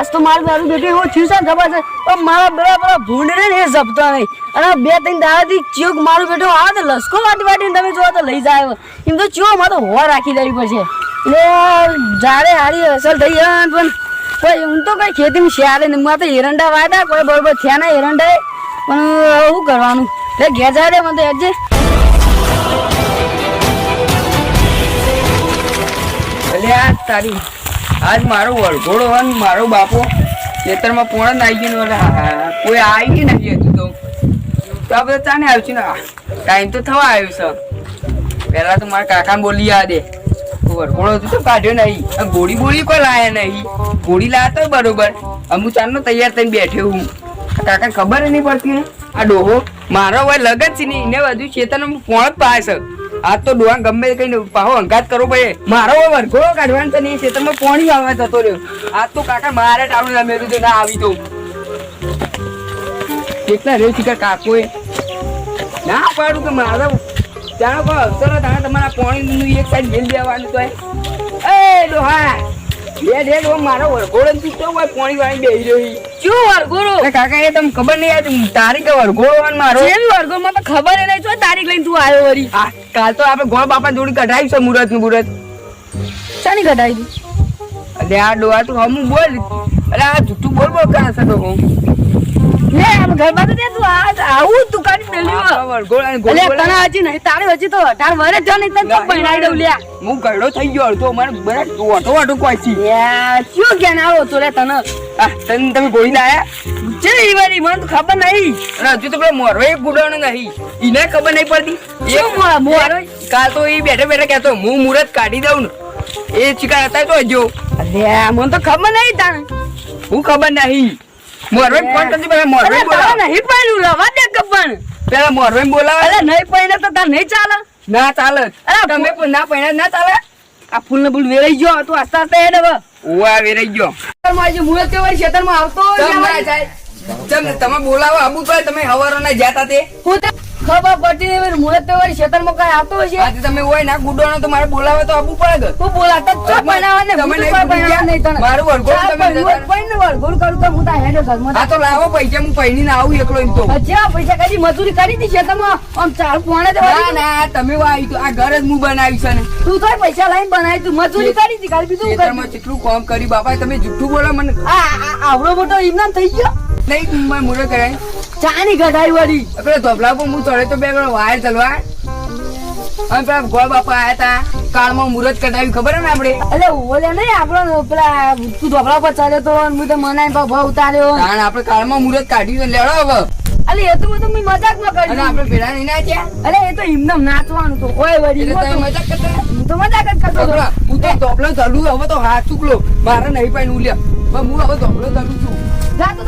આજ તો મારું દારૂ બેટું હું થયું છે ખબર છે? પણ મારા બધા પેલા ભૂંડને એ જપતો નહીં. અને બે ત્રણ દાડાથી ચીક મારું બેટું આ તો લસકો વાટી વાટીને તમે જોવા તો લઈ જાય. એમ તો ચો મારે તો હોવા રાખી દેવી પડશે. એટલે જાડે હારી અસર થઈ જાય પણ કોઈ હું તો કઈ ખેતી શિયાળે ને મારે તો એરંડા વાટા કોઈ બરોબર થયા ના એરંડા. પણ શું કરવાનું. એટલે ઘેર જાય મને તો હેડજે એટલે તારી આજ મારો વરઘોડો હોય ને મારો બાપો ખેતરમાં જ આવી ગયો કોઈ આવી ગયું નથી હજુ તો. તો આ બધા ચાને આવ્યું છે ને? ટાઈમ તો થવા આવ્યો છે. પહેલા તો મારા કાકાને બોલી આ દે વરઘોડો હતું તો કાઢ્યો નહીં. ગોળી બોળી કોઈ લાયા નહીં. ગોળી લાયા તો બરોબર. અમુ ચારનો તૈયાર થઈને બેઠ્યો હું. કાકા ખબર નહીં પડતી આ ડોહો મારો હોય લગન છે ને એને બધું ખેતરમાં પોણ જ પાસ આ તો ડોહા ગમે કઈ પાહો અંગાત કરવો પડે મારો હોય વરઘોડો કાઢવાનો છે ને એ ખેતરમાં પોણી આવવા જતો રહ્યો. આ તો કાકા મારે ટાળું ના મેળવું તો ના આવી તો કેટલા રે શીખર કાકોએ? ના પાડું કે મારા. ત્યાં કોઈ અવસર હોય ત્યાં તમારા પોણીનું એક સાઈડ મેલ દેવાનું તો એ ડોહા બે ડેડ મારો વરઘોડો ને તું કેવું હોય પોણી વાળી બેહી રહી? શું વરઘોડો? અરે કાકા એ તમને ખબર નહીં યાર તારીખ વરઘોડો હોય મારો. એમ વરઘોડો માં તો ખબર નહીં શું તારીખ લઈને તું આવ્યો વરી આ કાલ તો આપણે ગોળ બાપા જોડી કઢાવી છે મુરતનું મુરત. શાની કઢાઈ દી? આ ડોહા તું હમું બોલ. અરે આ જૂઠું બોલ બોલ કરે છે ડોહો લે આમ ઘરમાં તો તું આ આવું તું કાઢી મેલ્યું અને ગોળ. તને હજી નહીં તારે હજી તો અઢાર વર્ષ જો નહીં તને તો પરણાઈ દઉં લ્યા હું ગયડો થઈ ગયો અડધો મને બધા ઓટો ઓટો કોઈ છી શું જ્ઞાન આવો તો લે તને. તને તમે ગોળી ના જે ઈવારી મને તો ખબર નહીં. અને હજુ તો પેલો મોરવે એક ગુડાનો નહીં. એને ખબર નહીં પડતી? શું મોર-? કાલ તો એ બેઠે બેઠે કહેતો હું મુરત કાઢી દઉં ને. એ ચીકા હતા તો હજો. અલ્યા મને તો ખબર નહીં તાર હું ખબર નહીં. મોરવે ફોન કરતી પેલા મોરવે બોલાવ. નહીં પડ્યું રવા દે કપણ પેલા મોરવે બોલાવ. અરે નહીં પડે તો તાર નહીં ચાલે. ના ચાલે. અરે તમે પણ ના પૈણા ના ચાલે. આ ફૂલ ને ફૂલ વેરાઈ ગયો. તું આસ્તે આસ્તે હેડ હવે. ઓવા વેરાઈ ગયો. મારી જે કેવાય ખેતરમાં આવતો હોય તમ બોલાવો આબુ પડે તમે હવારો ના જાતા તે. હું તો ખબર પડતી નહીં હવે મુરત શેતરમાં કઈ આવતો હશે. આજે તમે હોય ના ગુડો તો મારે બોલાવે તો આપવું પડે તું બોલાતા જ છો બનાવવા ને તમે નહીં તને. મારું વરઘોડું તમે પણ વરઘોડું કરું તો હું તાર હેડે ઘરમાં. આ તો લાવો પૈસા હું પૈણી ને આવું એકલો એમ તો. અચ્છા પૈસા કદી મજૂરી કરી દી છે તમે આમ ચાર પોણે તો ના ના તમે વાઈ તો આ ઘર જ હું બનાવી છે ને તું તો પૈસા લઈને બનાવી તું મજૂરી કરી દી ખાલી બીજું શું ખેતરમાં કેટલું કામ કરી બાપા તમે જુઠ્ઠું બોલો મને. આ આવડો મોટો ઇનામ થઈ ગયો. નહીં મેં મુરે કરાય. ચાની ગઢાઈ વળી. અરે ધોબલા પર હું ચડે તો બે ગણો વાયર ચલવા અને પેલા ગોળ બાપા આયા તા કાળમાં મુરત કઢાવી ખબર ને આપણે એટલે ઓલે નહીં આપણો પેલા તું ઢોકળા પર ચાલ્યો તો હું તો મનાઈ ભાવ ઉતાર્યો. કારણ આપણે કાળમાં મુરત કાઢ્યું ને લેડો હવે. અલે એ તો બધું મેં મજાકમાં અને કર્યું. આપણે ભેડા નહીં નાચ્યા અલે એ તો ઇમનામ નાચવાનું તો ઓય વળી તમે મજાક કરતા તો- હું તો મજાક જ કરતો હતો. હું તો ધોપલો ચડું હવે તો હાથ ચૂકલો મારે નહીં પાઈ ઉલ્યા પણ હું હવે ધોપલો ચડું છું. જા તું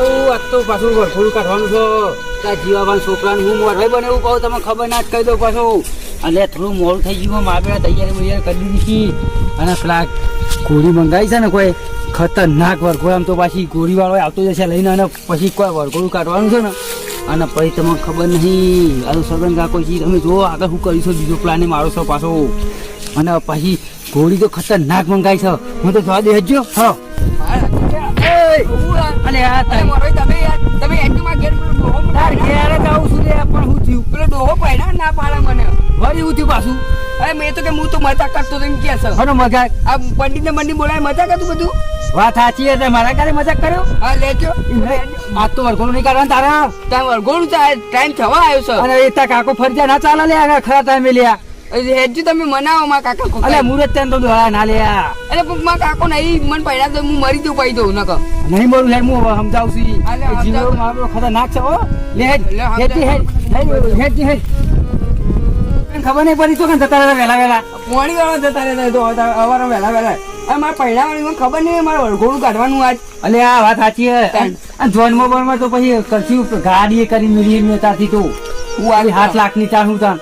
તો આજ તો પાછું વરઘોડું કાઢવાનું છે ત્યાં જીવાભાઈ છોકરાને બને એવું કહું તમે ખબર ના કહી દો પાછું અને થોડું મોડું થઈ ગયું મા તૈયારી બૈયારી કરી દીધી અને પેલા ગોળી મંગાવી છે ને કોઈ? ખતરનાક વરઘોડ આમ તો પાછી ગોળી વાળો આવતો જશે લઈને અને પછી કોઈ વરઘોડું કાઢવાનું છે. ને અને પછી તમને ખબર નહીં આ સગન છે. તમે જો આગળ શું કરીશો બીજો પ્લાન મારો છો પાછો અને પછી ગોળી તો ખતરનાક મંગાવી છે હું તો જવા દેજો હા. અલે આ અરે તમે યાર તમે એન્ડમાં ઘેર ડોહો તાર ઘેર જ આવું છું લે, પણ હું થયું પેલો ડોહો પાડ્યા ના પાડે મને. વળી હું થયું પાછું? અરે મેં તો કે હું તો મજાક કરતો તો કે છે. હનો મજાક? આ પંડિત ને મંડી બોલાય મજાક હતું બધું? વાત સાચી એટલે મારા ઘરે મજાક કર્યો? હા લેજો આ તો વરઘોડું નહીં કાઢવાનું તારા. ત્યાં વરઘોડું ટાઈમ થવા આવ્યો છે. અને એ તાર કાકો ફરજા ના ચાલે લે ખરા ટાઈમે લ્યા. હેજુ તમે મનાવો માં કાકા. અલે મુરત ત્યાં તો દોડા ના લેયા અરે પણ માં કાકો નહીં મન પડ્યા તો હું મરી દઉં પાઈ દઉં નકર. નહીં બોલું હેડ હું હવે સમજાવું છું અલે, જીવો મારો ખતરનાક છે હો. લે હેડ. હેડજી હેડ હેડ. હેડજી હેડ ખબર નહીં પડી તો કે જતા રહ્યા વહેલા વહેલા. પોણી વાળા જતા રહેતા તો અવારો વહેલા વહેલા. અરે મારા પહેલા વાળી ખબર નહીં મારે વળઘોડું કાઢવાનું આજ. અલે આ વાત સાચી હે. અને જોનમાં બોનમાં તો પછી કરશું ગાડી કરી મિલી મેં ત્યાંથી તો. હું આવી સાત લાખની ચાર હું તાન.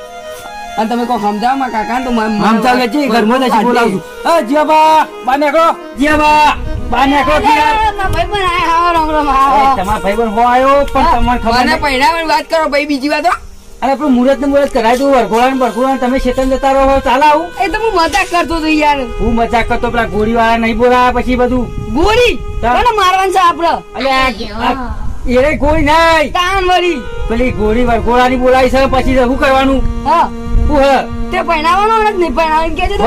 અને તમે કોઈ સમજાવમાં કાકા તો મને- આમ ચાલે છે ઘરમાં જશે બોલાવું છું એ જીયાબા બા નેકળો જીયાબા બા નેકળો જીયા. ભાઈ પણ આયા હાવ રામ રામ એ આવો. તમારા હો આયો પણ તમને ખબર મને નહીં. વાત કરો ભાઈ બીજી વાત અરે આપણું મુહૂર્ત ને મુહૂર્ત કરાય તું વરઘોડા ને વરઘોડા તમે શેતન જતા રહો ચાલે આવું. એ તો હું મજાક કરતો હતો યાર. હું મજાક કરતો પેલા ગોળી વાળા નહીં બોલાવા પછી બધું. ગોળી? ચાલ. કોને મારવાનું છે આપડે? અલે એરે ગોળી નહીં. કાન વળી. પેલી ગોળી વરઘોડા ની બોલાવી છે પછી શું કરવાનું? હે. તે નહીં કે છે? તો?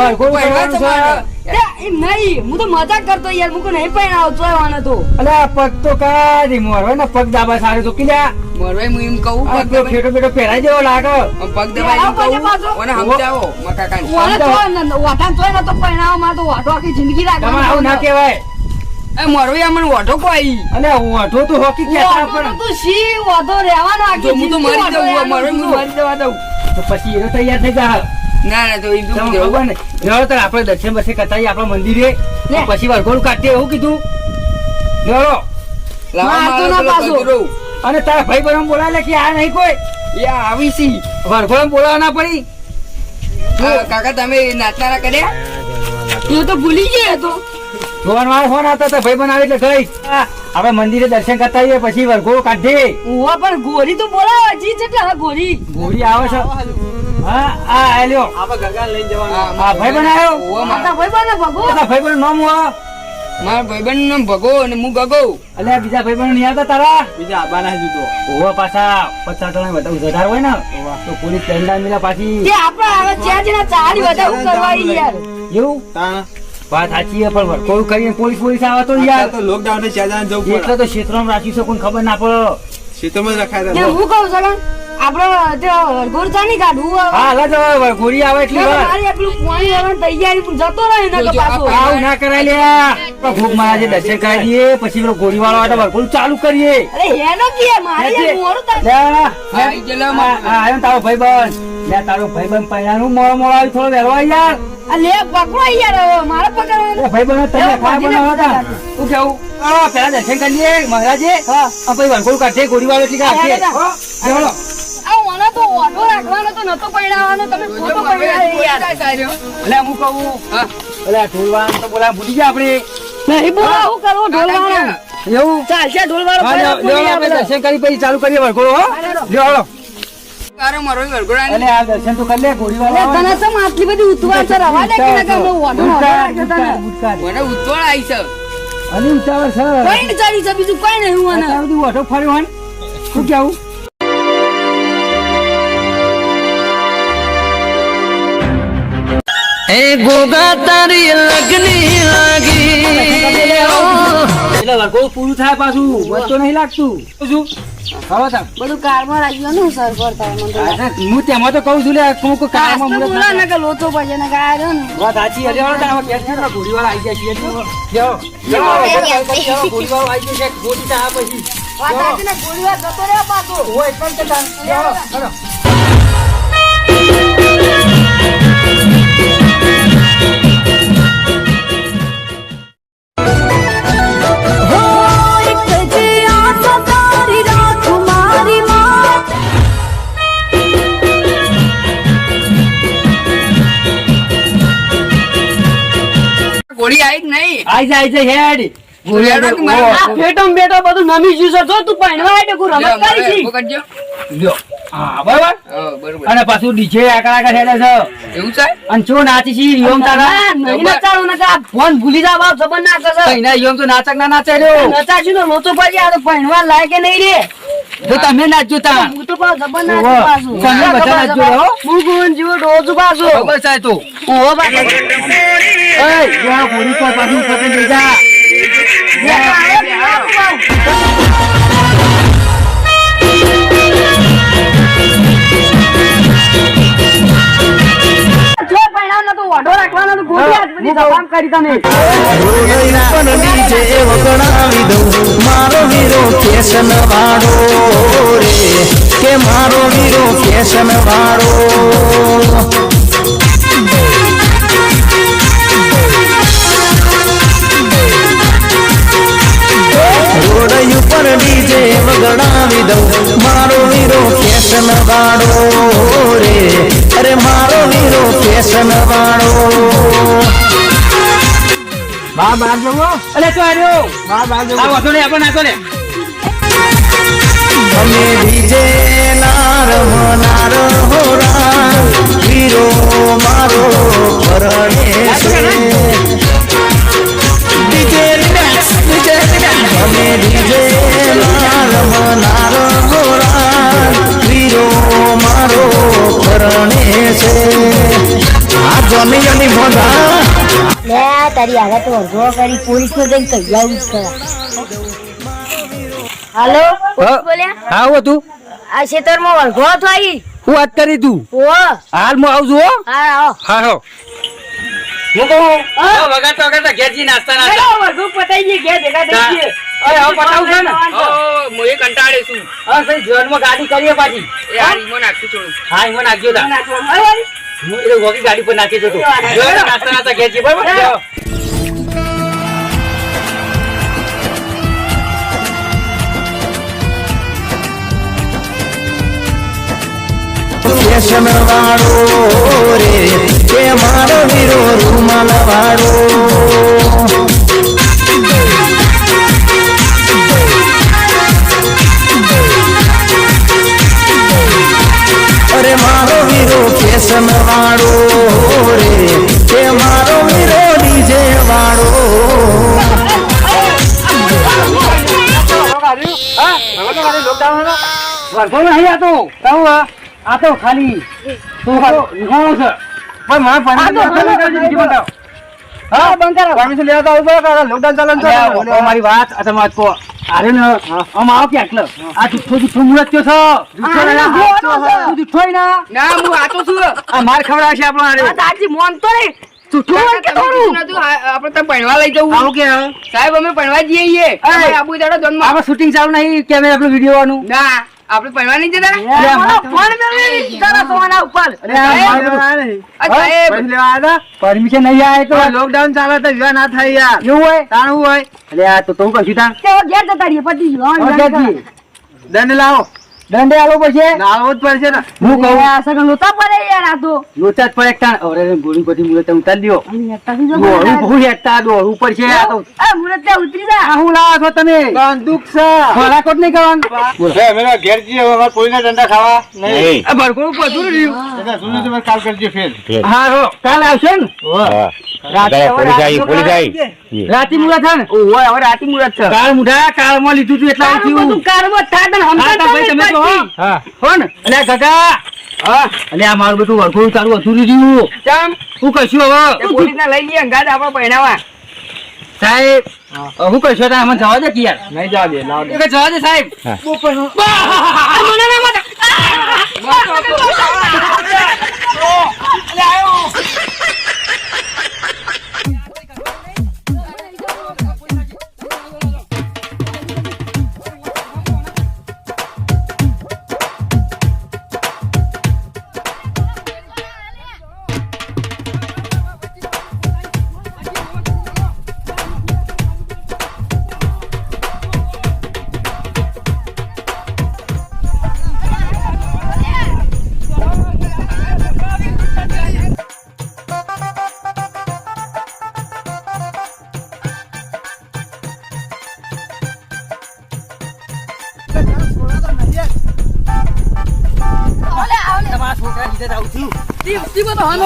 તે નહીં હું તો મજાક કરતો યાર મુકો નહીં પહેરાવો ચોયવાનો તો. અલે પગ તો કાઢી મોરવાય ને પગ દાબા સારું તો કિલ્યા મોરવાઈ હું એમ કહું પગ ફેટો ફેટો પહેરાઈ જેવો લાગે. પગ દબાઈ કહું. ઓને સમજાવો મારા ઓને ચોય ને ચોય તો પહેરાવો માં તો વાઠો આખી જિંદગી તમારે આવું ના કેવાય કહેવાય. એ મોરવાઈ અમને ઓઢો કોઈ. અલે ઓઢો તો હોકી કહેતા પણ તો શી વાંધો રહેવાનો જો હું તો મારી દઉં મોરવાઈ હું મારી દેવા દઉં. તો પછી એનો તૈયાર થઈ જા ના ના તો એમ તો તમને હું ખબર ને? લેવડો તાર આપણે દર્શન બસે કરતા આપણા મંદિરે. લે. પછી વરઘોડું કાઢીએ એવું કીધું. લેવડો લાવા ના પાછો. અને તારા ભાઈ બહેનો બોલાવે કે આ નહીં કોઈ? એ આવી સી. વરઘોડો બોલાવા ના પડી. કાકા તમે નાચનારા કર્યા? એ તો ભૂલી ગયો તો જોવાન વાળા ફોન આવતો તો ભાઈ બનાવે એટલે ગઈ હા, આપણે મંદિરે દર્શન કરતા આવીએ પછી વરઘોડું કાઢીએ. ઓવા પણ ગોરી તો બોલાવે જી છે એટલે હવે ગોરી ગોળી આવે છે. હા હા આ લ્યો. હા, હા, ભાઈ બનાવ્યો? ઓવા માતા મારા ભાઈ બને ભગો. તારા ભાઈ બહેનો નામ હું મારા ભાઈબંધનું નામ ભગો અને હું ગગો. અલ્યા બીજા ભાઈ બહેનો નહીં આવતા તારા? બીજા આબાના જુદો ઓવા પાછા પચાસ જણા બધા વધારે હોય ને તો પાછી ચાર જણા ચારી હું યાર. એવું? વાત સાચી પણ વરઘોડું કરીને પોલીસ પોલીસ આવે તો યાર. તો લોકડાઉન ચાર જવું પડે. એટલે તો ક્ષેત્રમાં રાખી શકો ખબર ના પડે. ક્ષેત્રમાં રખાય તો. હું કહું છું આપડે જો નહીં કાઢવું હવે. હા હાલ જો વરઘોડી આવે એટલી વાર. મારી એટલું પાણી વાળવાની તૈયારી પણ જતો રહે ને કે પાછો. આવું ના કરાય લ્યા. ભૂખ મહારાજે દર્શન કરાવી દઈએ પછી પેલો ગોળી વાળો આવે તો ચાલુ કરીએ. અરે હેનો કે મારી યાર મોડું થાય આયો હા, ભાઈ જે ને તારો ભાઈબંધ પૈણાનું મોડો મોડો આવી થોડો વહેલો યાર આ લે પકડો યાર હવે મારે પકડવાનું. એ ભાઈબંધો તમે ખાવા બાંધીને હતા. શું કેવું? આ પેલા દર્શન કરી લે મહારાજે. હા. આ પછી વરઘોડું કાઢે ગોળી વાળો ટીકા હો, ચાલો. આ ઓનો તો ઓઢો રાખવાનો તો નતો પૈણાવાનો તમે ખોટો પૈણાવો યાર. અલ્યા, હું કહું હા. અલ્યા, તો બોલા ભૂલી ગયા આપણે. નહીં બોલા હું. કરવો ઢોલવાનો એવું? ચાલશે ઢોલવાળો હા, લ્યો, લ્યો, આપણે દર્શન કરી પછી ચાલુ કરીએ વરઘોડો હો. લ્યો. તારો મારો વરઘોડાને અલે આ દર્શન તો કરી લે ગોળી તને સમ આટલી બધી ઉતવાર છે? રવા દે કે નકર હું ઓઢો ઓઢો રાખે તને મને ઉત્તોળ આવી છે. અને ઉતાવળ છે. કઈ ચાલી છે બીજું કઈ નહીં હું અત્યાર બધું ઓઢો ફર્યો હોય શું કેવું? એટલે વરઘોડું પૂરું થાય પાછું. વચ્ચો નહીં લાગતું. શું? હવે તાર. બધું કારમાં રાખ્યું ને સર પર થાય મને હું તેમાં તો કહું છું લે કોક કો કારમાં મુરત બોલા ને કે લોચો ને કે આ રહ્યો ને. વાત સાચી અરે વાળો તારા ગેસ ને ઘોડીવાળા આવી જાય છે ઘોડીવાળો આવી જાય છે ઘોડી તા પછી વાત સાચી ને ગોળી વાર જતો રહ્યો પાછો. ઓય એકદમ કે તાર જાય છે જાય હેડ? ગોળીયાનો કે મારો? આ ફેટો ને બેટો બધું નમી ગયું છે. તું પહેણવા એટલે લ્યો, રમત કરી. લ્યો હા બરાબર? અને પાછું ડીજે આકડા આકડા હેડે છે. એવું છે? અને ચો નાચી છી યોમ તારા? નહીં નચાડો ને. ફોન ભૂલી જાવ બાપ જબર ના કરશે. કઈના યોમ તો નાચક ના નાચે રહ્યો. નચાડશું તો લોચો પડી આ તો પહેણવા લાયકે નહીં રે જો તમે નાચજો તા હું તો પાછો જબર ના ઓહો. પાછું. તમે બધા નાચજો હો. હું ગુણ જેવો ડોઝ પાછો. ખબર છે તો. ઓહો બાપ. એય જો આ ઘોડી પર પાછું પતંગ લઈ જા. ઓઢો રાખવાનો તો ગોળિયા જ બધી જબાન કરી તમે વગડાવી દઉં. મારો વીરો કેશન વાળો રે. કે મારો વીરો કેશન વાળો. રોડ ઉપર ડીજે વગડાવી દઉં. મારો વીરો ફેશન વાળો રે? અરે મારો હીરો ફેશન વાળો. બા બા જવો અલે તો આર્યો બા બા જવો આવો તો ને આપણ નાખો ને અમે બીજે નાર હો નાર હીરો મારો પરણે છે. અમે ડીજે લાલ મનાર ગોરા દીકરીઓ મારો પરણે છે. આ જમીયની ભોંધા લે તારી હાલત વર્ગો કરી પોલીસ નો જઈને કહી આવું હાલો? બોલ્યા? હા હું તું. આ ખેતરમાં વળગો હતો આઈ હું વાત કરી તું? ઓ હાલ હું. આવજો હો. હા હા. હું કહું? વગાડતા વગાડતા ઘેરજી નાસ્તા નાસ્તા. વળગો પતાઈ ગઈ ઘેર દેખા થઈ હવે પતાવું છે ને. હું એ કંટાળે છું. હા સહી જીવનમાં ગાડી કરીએ પાછી. એ આ રીમો નાખું થોડું હા. એમાં નાખજો તા. હું એ વોકી ગાડી પર નાખી જતો જો નાસ્તા નાસ્તા ઘેરજી બરાબર? વાળો રે એ મારો વીરો રૂમાલ વાળો ફેશન વાળો રે તે મારો વીરો ડીજે વાળો. વર્ષો નહીં આ તો કહું આ તો ખાલી તું નિહાળો છે. પણ મારા પરમિશન તો આવવું પડે, પરમિશન લેવા તો પડે, લોકડાઉન ને અમારી વાત તમે અરે ને આમ આવો કે આટલો આ જુઠ્ઠો જુઠ્ઠો મુરત કયો છો. જુઠ્ઠો ના, તું જુઠ્ઠો ના. ના હું આતો છું. આ માર ખવડાવશે આપણો તાજી મોન તો નહીં. છૂટું હોય કે થોડું આપણે તો ભણવા લઈ જવું. આવું કે સાહેબ અમે ભણવા જઈએ આપણું આબુ દાડો ધોનમાં. આપણે શૂટિંગ ચાલુ નહીં? કેમેરા આપણું વીડિયો વાનું ના. આપણે નહીં જતા? ફોન મેળવી તારા સોના ઉપર. પરમિશન નહીં આવે તો. લોકડાઉન ચાલે તો વિવાહ ના થાય યાર. એવું હોય? તાણ હોય. અરે આ તો તું કશું તાણ? ઘેર જતા રહીએ પતી દંડ લાવો. દંડ આલો પડશે? લાવવો જ પડશે ને. હું કહું. આ સગન લોતા પડે યાર આ તો. લોચા જ પડે એક તાણ અરે ગોળી બધી મુરત ઉતારી દ્યો. જો દોડવું બહુ હેઠતા દોડવું પડશે આ તો. એ મુરત તે ઉતરી જા. આ હું લાવો છો તમે? બંદૂક છે. ખોરાક જ નહીં. કરવાનું આ ભરખોડું પધરું રહ્યું હા હો. કાલ આવશે ને? હવે રાતે મુરત ને? ઓય હવે રાતી મુહૂર્ત છે કાળ મુઢા કાળમાં લીધું તું એટલે આવું થયું. બધું કારમાં થાય તને હા, સમજણ તો ભાઈ તમે તો નહીં કોણ અલે આ ગગા હા અલે આ મારું બધું વરખોડું તારું અધૂરું રહ્યું. ચમ? હું કશું હવે? લઈ લઈએ અંગાત આપણે ભણાવવા સાહેબ હું. કશું તા મને જવા દે કે યાર? નહીં જવા દે લાવ દે. જવા દે સાહેબ? આ મને ના મત.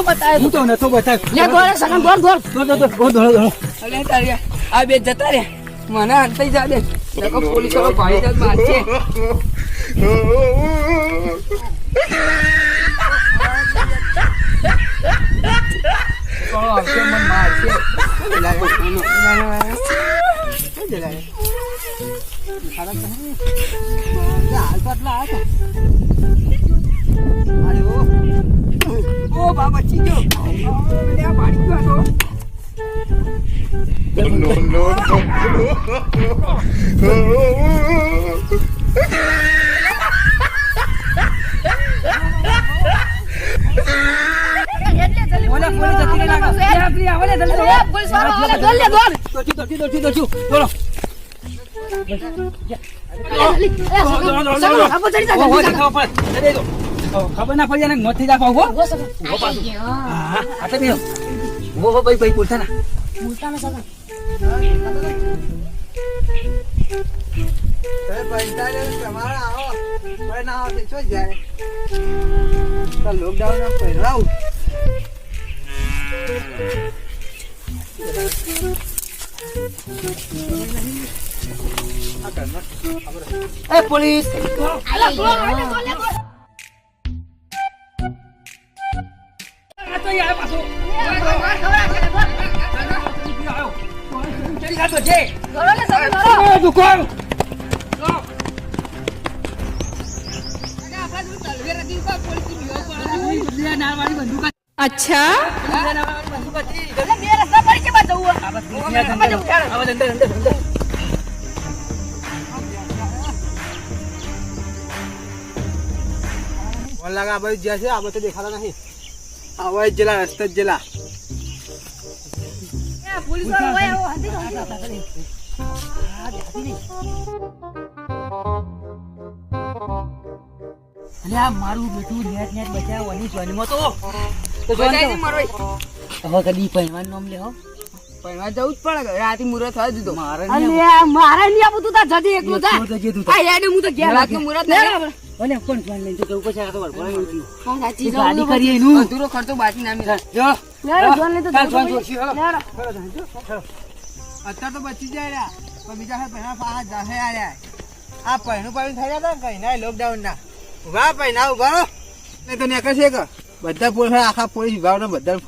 હું તો નતો બતાવ લે દોડે સગન દોડ દોડ દોડ દોડ દોડ દોડ દોડ અલે તારી આ બે જતા રે. મને અંતઈ જા દે. નકો પોલીસ વાળો ભાઈ જાત મારશે કોણ આવશે મને લાગે? તો હાલ તો આટલા આવ્યા હતા. અરે ઓ. ઓ બાબા ચી ગયો અલે પાડી ગયો તો. લે, આપણી આવે ને પોલીસ ખબર ના પડી જાય ને મોત થઈ હો. જા. ઓ હા, આ તો બેહો. ઓ, ઓ, ભાઈ, ભાઈ, બોલતા ના. બોલતા ને સગન એ, પોલીસ તો યાર પાછો. અચ્છા. ઓલ લાગે આ બાજુ જ્યાં છે આ બધું દેખાતા નહીં આ જેલા જ જેલા. અને આ મારું બેટું નેટ નેટ બચાવવાની સોનીમાં તો. તો બધાય મારો હવે કદી પહેરવાનું નામ લે હો. પહેલા જવું જ પડે રાતે મુહૂર્ત થવા દીધો. મારે અલ્યા મારે નહીં તું એકલું જા. આ હું તો ઘેર રાતનું મુહૂર્ત લે થાય. અને પણ જોન લઈને તો જવું પછી આ તો વળગોળા એવું સાચી એ જાઉં ગાડી તો કરીએ એનું. અધૂરો ખર્ચો બાકી ના મિલા જો. અત્યારે તો બચી જાય પણ બીજા હે પહેલા ફાહા જાહે આર્યા આ પહેલું પહેલું થઈ ગયા હતા કઈ? ના લોકડાઉન ના ઊભા પહેલા ઊભા. નહીં તો નીકળશે કે બધા પોલીસ આખા પોલીસ વિભાગના બધા